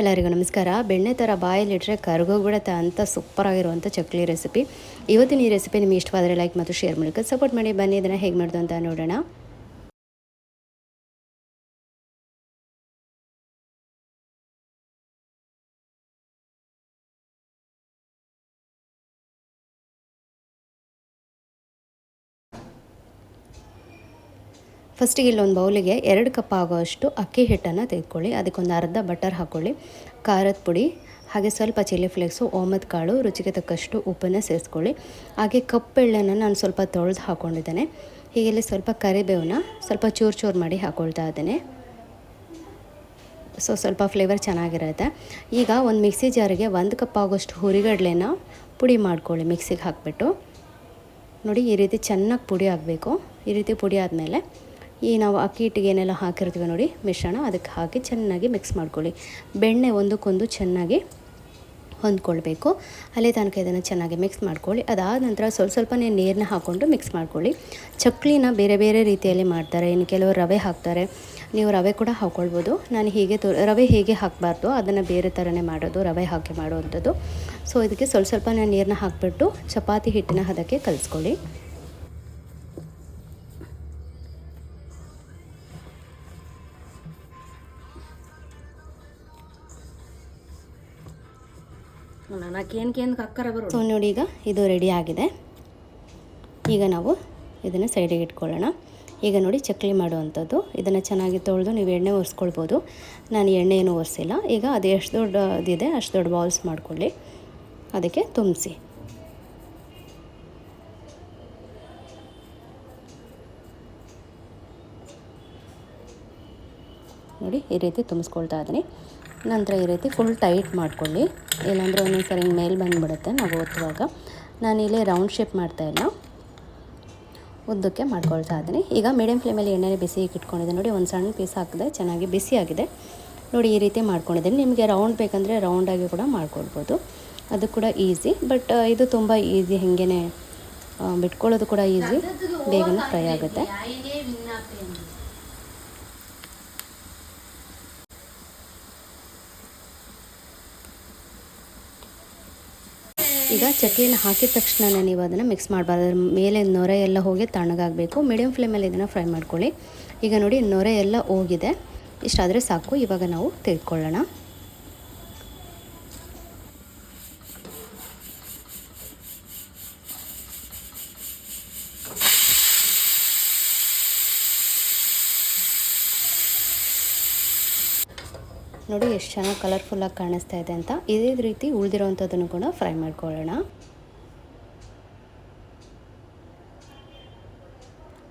ಎಲ್ಲರಿಗೂ ನಮಸ್ಕಾರ. ಬೆಣ್ಣೆ ಥರ ಬಾಯಲ್ಲಿಟ್ಟರೆ ಕರ್ಗೋಗ್ಬಿಡುತ್ತೆ ಅಂತ ಸೂಪರಾಗಿರುವಂಥ ಚಕ್ಲಿ ರೆಸಿಪಿ ಇವತ್ತಿನ ಈ ರೆಸಿಪಿ ನಿಮಗೆ ಇಷ್ಟವಾದರೆ ಲೈಕ್ ಮತ್ತು ಶೇರ್ ಮೂಲಕ ಸಪೋರ್ಟ್ ಮಾಡಿ. ಬನ್ನಿ, ಇದನ್ನು ಹೇಗೆ ಮಾಡೋದು ಅಂತ ನೋಡೋಣ. ಫಸ್ಟಿಗೆ ಇಲ್ಲೊಂದು ಬೌಲಿಗೆ ಎರಡು ಕಪ್ ಆಗೋಷ್ಟು ಅಕ್ಕಿ ಹಿಟ್ಟನ್ನು ತೆಗೆದುಕೊಳ್ಳಿ. ಅದಕ್ಕೊಂದು ಅರ್ಧ ಬಟರ್ ಹಾಕ್ಕೊಳ್ಳಿ. ಖಾರದ ಪುಡಿ, ಹಾಗೆ ಸ್ವಲ್ಪ ಚಿಲ್ಲಿ ಫ್ಲೇಕ್ಸು ಓಮದ ಕಾಳು, ರುಚಿಗೆ ತಕ್ಕಷ್ಟು ಉಪ್ಪನ್ನು ಸೇರಿಸ್ಕೊಳ್ಳಿ. ಹಾಗೆ ಕಪ್ಪೆಳ್ಳೆನ ನಾನು ಸ್ವಲ್ಪ ತೊಳೆದು ಹಾಕ್ಕೊಂಡಿದ್ದೇನೆ ಹೀಗೆಲ್ಲಿ ಸ್ವಲ್ಪ ಕರಿಬೇವನ್ನ ಸ್ವಲ್ಪ ಚೂರು ಚೂರು ಮಾಡಿ ಹಾಕ್ಕೊಳ್ತಾ ಇದ್ದೇನೆ. ಸೊ ಸ್ವಲ್ಪ ಫ್ಲೇವರ್ ಚೆನ್ನಾಗಿರುತ್ತೆ. ಈಗ ಒಂದು ಮಿಕ್ಸಿ ಜಾರಿಗೆ ಒಂದು ಕಪ್ ಆಗೋಷ್ಟು ಹುರಿಗಡ್ಲೆನ ಪುಡಿ ಮಾಡ್ಕೊಳ್ಳಿ ಮಿಕ್ಸಿಗೆ ಹಾಕಿಬಿಟ್ಟು. ನೋಡಿ, ಈ ರೀತಿ ಚೆನ್ನಾಗಿ ಪುಡಿ ಆಗಬೇಕು. ಈ ರೀತಿ ಪುಡಿ ಆದಮೇಲೆ ಈ ನಾವು ಅಕ್ಕಿ ಹಿಟ್ಟಿಗೆ ಏನೆಲ್ಲ ಹಾಕಿರ್ತೀವಿ ನೋಡಿ, ಮಿಶ್ರಣ, ಅದಕ್ಕೆ ಹಾಕಿ ಚೆನ್ನಾಗಿ ಮಿಕ್ಸ್ ಮಾಡ್ಕೊಳ್ಳಿ. ಬೆಣ್ಣೆ ಒಂದಕ್ಕೊಂದು ಚೆನ್ನಾಗಿ ಹೊಂದ್ಕೊಳ್ಬೇಕು. ಅಲ್ಲೇ ತನಕ ಇದನ್ನು ಚೆನ್ನಾಗಿ ಮಿಕ್ಸ್ ಮಾಡ್ಕೊಳ್ಳಿ. ಅದಾದ ನಂತರ ಸ್ವಲ್ಪ ಸ್ವಲ್ಪನೇ ನೀರನ್ನ ಹಾಕ್ಕೊಂಡು ಮಿಕ್ಸ್ ಮಾಡ್ಕೊಳ್ಳಿ. ಚಕ್ಲಿನ ಬೇರೆ ಬೇರೆ ರೀತಿಯಲ್ಲಿ ಮಾಡ್ತಾರೆ. ಇನ್ನು ಕೆಲವರು ರವೆ ಹಾಕ್ತಾರೆ. ನೀವು ರವೆ ಕೂಡ ಹಾಕ್ಕೊಳ್ಬೋದು. ನಾನು ಹೀಗೆ ತೋ, ರವೆ ಹೇಗೆ ಹಾಕಬಾರ್ದು, ಅದನ್ನು ಬೇರೆ ಥರನೇ ಮಾಡೋದು, ರವೆ ಹಾಕಿ ಮಾಡುವಂಥದ್ದು ಸೊ ಇದಕ್ಕೆ ಸ್ವಲ್ಪ ಸ್ವಲ್ಪ ನೀರನ್ನ ಹಾಕಿಬಿಟ್ಟು, ಚಪಾತಿ ಹಿಟ್ಟಿನ ಹದಕ್ಕೆ ಕಲಿಸ್ಕೊಳ್ಳಿ. ಸೊ, ನೋಡಿ ಈಗ ಇದು ರೆಡಿ ಆಗಿದೆ. ಈಗ ನಾವು ಇದನ್ನು ಸೈಡಿಗೆ ಇಟ್ಕೊಳ್ಳೋಣ. ಈಗ ನೋಡಿ ಚಕ್ಲಿ ಮಾಡುವಂಥದ್ದು. ಇದನ್ನು ಚೆನ್ನಾಗಿ ತೊಳೆದು ನೀವು ಎಣ್ಣೆ ಒರೆಸ್ಕೊಳ್ಬೋದು. ನಾನು ಎಣ್ಣೆ ಏನು ಒರೆಸಿಲ್ಲ. ಈಗ ಅದು ಎಷ್ಟು ದೊಡ್ಡದಿದೆ ಅಷ್ಟು ದೊಡ್ಡ ಬಾಲ್ಸ್ ಮಾಡಿಕೊಳ್ಳಿ. ಅದಕ್ಕೆ ತುಂಬಿಸಿ. ನೋಡಿ ಈ ರೀತಿ ತುಂಬಿಸ್ಕೊಳ್ತಾ ಇದ್ದೀನಿ. ನಂತರ ಈ ರೀತಿ ಫುಲ್ ಟೈಟ್ ಮಾಡ್ಕೊಳ್ಳಿ. ಇಲ್ಲಾಂದರೆ ಒಂದೊಂದು ಸರಿ ಮೇಲೆ ಬಂದುಬಿಡುತ್ತೆ ನಾವು ಒತ್ತುವಾಗ. ನಾನಿಲ್ಲಿ ರೌಂಡ್ ಶೇಪ್ ಮಾಡ್ತಾಯಿಲ್ಲ ಉದ್ದಕ್ಕೆ ಮಾಡ್ಕೊಳ್ತಾ ಇದ್ದೀನಿ. ಈಗ ಮೀಡಿಯಮ್ ಫ್ಲೇಮಲ್ಲಿ ಎಣ್ಣೆ ಬಿಸಿ ಇಟ್ಕೊಂಡಿದ್ದೆ. ನೋಡಿ ಒಂದು ಸಣ್ಣ ಪೀಸ್ ಹಾಕಿದೆ, ಚೆನ್ನಾಗಿ ಬಿಸಿಯಾಗಿದೆ ನೋಡಿ ಈ ರೀತಿ ಮಾಡ್ಕೊಂಡಿದ್ದೀನಿ. ನಿಮಗೆ ರೌಂಡ್ ಬೇಕಂದರೆ ರೌಂಡಾಗಿ ಕೂಡ ಮಾಡ್ಕೊಳ್ಬೋದು. ಅದು ಕೂಡ ಈಸಿ ಬಟ್ ಇದು ತುಂಬ ಈಸಿ ಹಾಗೇ ಬಿಟ್ಕೊಳ್ಳೋದು ಕೂಡ ಈಸಿ ಬೇಗನೆ ಫ್ರೈ ಆಗುತ್ತೆ. ಈಗ ಚಕ್ಕೆಯನ್ನು ಹಾಕಿದ ತಕ್ಷಣ ನೀವು ಅದನ್ನು ಮಿಕ್ಸ್ ಮಾಡಬಾರ್ದು. ಮೇಲೆ ನೊರೆ ಎಲ್ಲ ಹೋಗಿ ತಣ್ಣಗಾಗಬೇಕು. ಮೀಡಿಯಮ್ ಫ್ಲೇಮಲ್ಲಿ ಇದನ್ನು ಫ್ರೈ ಮಾಡ್ಕೊಳ್ಳಿ. ಈಗ ನೋಡಿ ನೊರೆ ಎಲ್ಲ ಹೋಗಿದೆ. ಇಷ್ಟಾದರೆ ಸಾಕು. ಇವಾಗ ನಾವು ತೆಗೆದುಕೊಳ್ಳೋಣ. ನೋಡಿ ಎಷ್ಟು ಚೆನ್ನಾಗಿ ಕಲರ್ಫುಲ್ಲಾಗಿ ಕಾಣಿಸ್ತಾ ಇದೆ ಅಂತ. ಇದೇ ರೀತಿ ಉಳಿದಿರೋವಂಥದ್ದನ್ನು ಕೂಡ ಫ್ರೈ ಮಾಡ್ಕೊಳ್ಳೋಣ.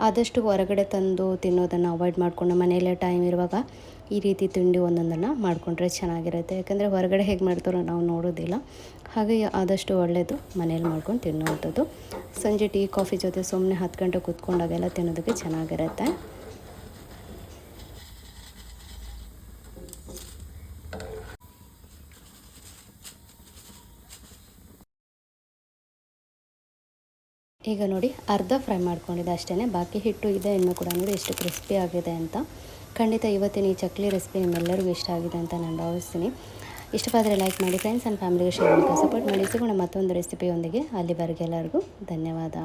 ಆದಷ್ಟು ಹೊರಗಡೆ ತಂದು ತಿನ್ನೋದನ್ನು ಅವಾಯ್ಡ್ ಮಾಡಿಕೊಂಡು ಮನೆಯಲ್ಲೇ ಟೈಮ್ ಇರುವಾಗ ಈ ರೀತಿ ತಿಂಡಿ ಒಂದೊಂದನ್ನು ಮಾಡಿಕೊಂಡ್ರೆ ಚೆನ್ನಾಗಿರುತ್ತೆ. ಯಾಕಂದರೆ ಹೊರಗಡೆ ಹೇಗೆ ಮಾಡ್ತಾರೋ ನಾವು ನೋಡೋದಿಲ್ಲ. ಹಾಗೆ ಆದಷ್ಟು ಒಳ್ಳೆಯದು ಮನೇಲಿ ಮಾಡ್ಕೊಂಡು ತಿನ್ನುವಂಥದ್ದು. ಸಂಜೆ ಟೀ, ಕಾಫಿ ಜೊತೆ ಸುಮ್ಮನೆ ಹತ್ತು ಗಂಟೆ ಕೂತ್ಕೊಂಡಾಗೆಲ್ಲ ತಿನ್ನೋದಕ್ಕೆ ಚೆನ್ನಾಗಿರುತ್ತೆ. ಈಗ ನೋಡಿ, ಅರ್ಧ ಫ್ರೈ ಮಾಡ್ಕೊಂಡಿದೆ ಅಷ್ಟೇ ಬಾಕಿ ಹಿಟ್ಟು ಇದೆ, ಇನ್ನೂ ಕೂಡ ನೋಡಿ ಎಷ್ಟು ಕ್ರಿಸ್ಪಿ ಆಗಿದೆ ಅಂತ. ಖಂಡಿತ ಇವತ್ತಿನ ಈ ಚಕ್ಲಿ ರೆಸಿಪಿ ನಿಮ್ಮೆಲ್ಲರಿಗೂ ಇಷ್ಟ ಆಗಿದೆ ಅಂತ ನಾನು ಭಾವಿಸ್ತೀನಿ. ಇಷ್ಟವಾದರೆ ಲೈಕ್ ಮಾಡಿ ಫ್ರೆಂಡ್ಸ್ ಆ್ಯಂಡ್ ಫ್ಯಾಮಿಲಿಗೆ ಶೇರ್ ಮಾಡಿ ಸಪೋರ್ಟ್ ಮಾಡಿ. ಸಿಗೋಣ ಮತ್ತೊಂದು ರೆಸಿಪಿಯೊಂದಿಗೆ. ಅಲ್ಲಿವರೆಗೆ ಎಲ್ಲರಿಗೂ ಧನ್ಯವಾದ.